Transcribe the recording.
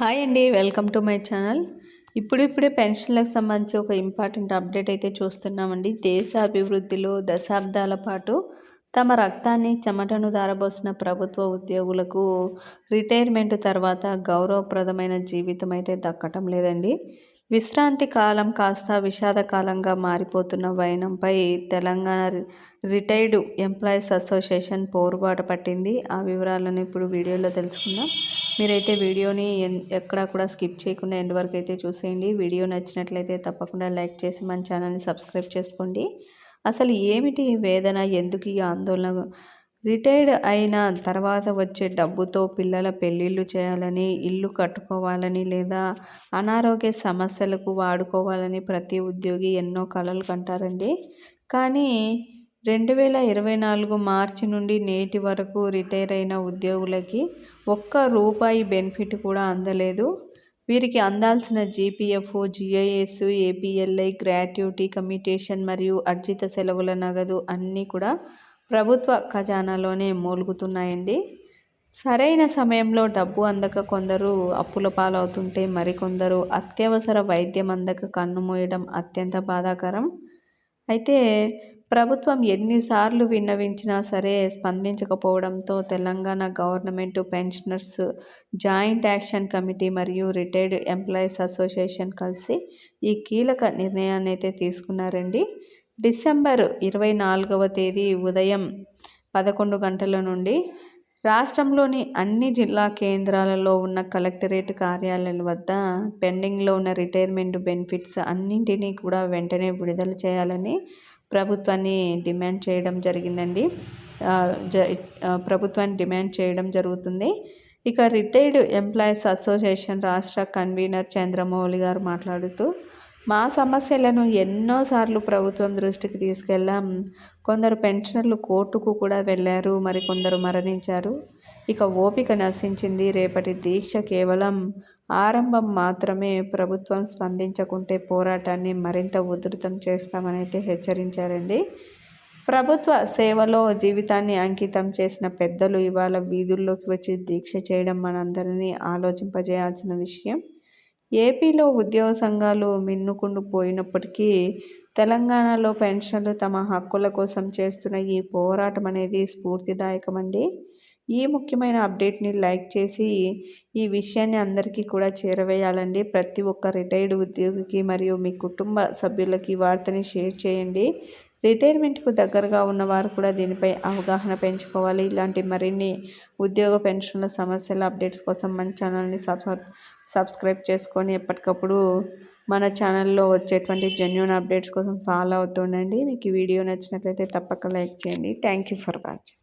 Hi అండి welcome to my channel. ఇప్పుడిప్పుడే పెన్షన్లకు సంబంధించి ఒక ఇంపార్టెంట్ అప్డేట్ అయితే చూస్తున్నామండి. దేశ అభివృద్ధిలో దశాబ్దాల పాటు తమ రక్తాన్ని చెమటను దారబోసిన ప్రభుత్వ ఉద్యోగులకు రిటైర్మెంట్ తర్వాత గౌరవప్రదమైన జీవితం అయితే దక్కటం లేదండి. విశ్రాంతి కాలం కాస్త విషాదకాలంగా మారిపోతున్న వైనంపై తెలంగాణ రిటైర్డ్ ఎంప్లాయీస్ అసోసియేషన్ పోరుబాట పట్టింది. ఆ వివరాలను ఇప్పుడు వీడియోలో తెలుసుకుందాం. మీరైతే వీడియోని ఎక్కడా కూడా స్కిప్ చేయకుండా ఎండ్ వరకు అయితే చూసేయండి. వీడియో నచ్చినట్లయితే తప్పకుండా లైక్ చేసి మన ఛానల్ని సబ్స్క్రైబ్ చేసుకోండి. అసలు ఏమిటి వేదన? ఎందుకు ఈ ఆందోళన? రిటైర్డ్ అయిన తర్వాత వచ్చే డబ్బుతో పిల్లల పెళ్ళిళ్ళు చేయాలని ఇల్లు కట్టుకోవాలని లేదా అనారోగ్య సమస్యలకు వాడుకోవాలని ప్రతి ఉద్యోగి ఎన్నో కలలు కంటారండి. కానీ రెండు వేల ఇరవై నాలుగు మార్చి నుండి నేటి వరకు రిటైర్ అయిన ఉద్యోగులకి ఒక్క రూపాయి బెనిఫిట్ కూడా అందలేదు. వీరికి అందాల్సిన GPF GIS APLI gratuity commutation మరియు అర్జిత సెలవుల నగదు అన్నీ కూడా ప్రభుత్వ ఖజానాలోనే మూలుగుతున్నాయండి. సరైన సమయంలో డబ్బు అందక కొందరు అప్పుల పాలవుతుంటే మరికొందరు అత్యవసర వైద్యం అందక కన్ను మూయడం అత్యంత బాధాకరం. అయితే ప్రభుత్వం ఎన్నిసార్లు విన్నవించినా సరే స్పందించకపోవడంతో Telangana government pensioners joint action committee మరియు రిటైర్డ్ ఎంప్లాయీస్ అసోసియేషన్ కలిసి ఈ కీలక నిర్ణయాన్ని అయితే తీసుకున్నారండి. డిసెంబర్ ఇరవై నాలుగవ తేదీ ఉదయం పదకొండు గంటల నుండి రాష్ట్రంలోని అన్ని జిల్లా కేంద్రాలలో ఉన్న కలెక్టరేట్ కార్యాలయాల వద్ద పెండింగ్లో ఉన్న రిటైర్మెంట్ బెనిఫిట్స్ అన్నింటినీ కూడా వెంటనే విడుదల చేయాలని ప్రభుత్వాన్ని డిమాండ్ చేయడం జరిగిందండి. జ ప్రభుత్వాన్ని డిమాండ్ చేయడం జరుగుతుంది. ఇక రిటైర్డ్ ఎంప్లాయీస్ అసోసియేషన్ రాష్ట్ర కన్వీనర్ చంద్రమౌళి గారు మాట్లాడుతూ మా సమస్యలను ఎన్నోసార్లు ప్రభుత్వం దృష్టికి తీసుకెళ్ళాం. కొందరు పెన్షనర్లు కోర్టుకు కూడా వెళ్ళారు మరి కొందరు మరణించారు. ఇక ఓపిక నశించింది రేపటి దీక్ష కేవలం. ఆరంభం మాత్రమే ప్రభుత్వం స్పందించకుంటే పోరాటాన్ని మరింత ఉధృతం చేస్తామనైతే హెచ్చరించారండి. ప్రభుత్వ సేవలో జీవితాన్ని అంకితం చేసిన పెద్దలు ఇవాళ వీధుల్లోకి వచ్చి దీక్ష చేయడం మనందరినీ ఆలోచింపజేయాల్సిన విషయం. ఏపీలో ఉద్యోగ సంఘాలు మిన్నుకుండు పోయినప్పటికీ తెలంగాణలో పెన్షన్లు తమ హక్కుల కోసం చేస్తున్న ఈ పోరాటం అనేది స్ఫూర్తిదాయకమండి. ఈ ముఖ్యమైన అప్డేట్ని లైక్ చేసి ఈ విషయాన్ని అందరికీ కూడా చేరవేయాలండి. ప్రతి ఒక్క రిటైర్డ్ ఉద్యోగికి మరియు మీ కుటుంబ సభ్యులకి వార్తని షేర్ చేయండి. రిటైర్మెంట్కు దగ్గరగా ఉన్నవారు కూడా దీనిపై అవగాహన పెంచుకోవాలి. ఇలాంటి మరిన్ని ఉద్యోగ పెన్షన్ల సమస్యల అప్డేట్స్ కోసం మన ఛానల్ని సబ్స్క్రైబ్ చేసుకొని ఎప్పటికప్పుడు మన ఛానల్లో వచ్చేటువంటి జెన్యున్ అప్డేట్స్ కోసం ఫాలో అవుతుండండి మీకు ఈ వీడియో నచ్చినట్లయితే తప్పక లైక్ చేయండి. Thank you for watching.